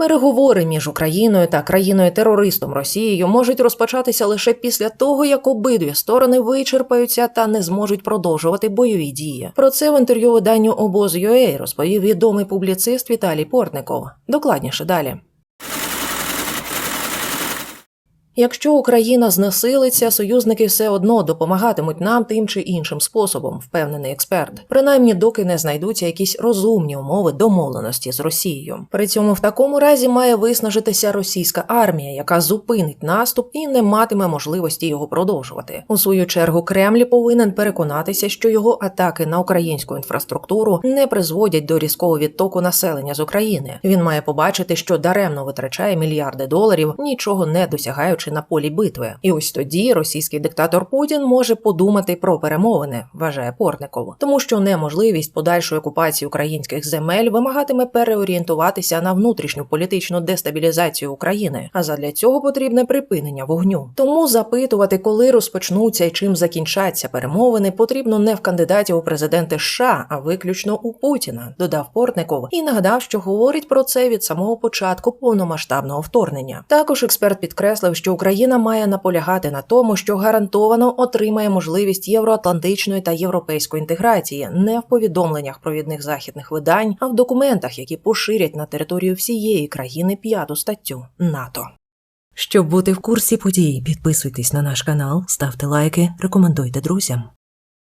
Переговори між Україною та країною-терористом Росією можуть розпочатися лише після того, як обидві сторони вичерпаються та не зможуть продовжувати бойові дії. Про це в інтерв'ю виданню обоз.ua розповів відомий публіцист Віталій Портников. Докладніше далі. Якщо Україна знесилиться, союзники все одно допомагатимуть нам тим чи іншим способом, впевнений експерт. Принаймні, доки не знайдуться якісь розумні умови домовленості з Росією. При цьому в такому разі має виснажитися російська армія, яка зупинить наступ і не матиме можливості його продовжувати. У свою чергу Кремль повинен переконатися, що його атаки на українську інфраструктуру не призводять до різкого відтоку населення з України. Він має побачити, що даремно витрачає мільярди доларів, нічого не досягаючи на полі битви. І ось тоді російський диктатор Путін може подумати про перемовини, вважає Портников, тому що неможливість подальшої окупації українських земель вимагатиме переорієнтуватися на внутрішню політичну дестабілізацію України. А задля цього потрібне припинення вогню. Тому запитувати, коли розпочнуться і чим закінчаться перемовини, потрібно не в кандидатів у президенти США, а виключно у Путіна, додав Портников і нагадав, що говорить про це від самого початку повномасштабного вторгнення. Також експерт підкреслив, що Україна має наполягати на тому, що гарантовано отримає можливість євроатлантичної та європейської інтеграції не в повідомленнях провідних західних видань, а в документах, які поширять на територію всієї країни п'яту статтю НАТО. Щоб бути в курсі подій, підписуйтесь на наш канал, ставте лайки, рекомендуйте друзям.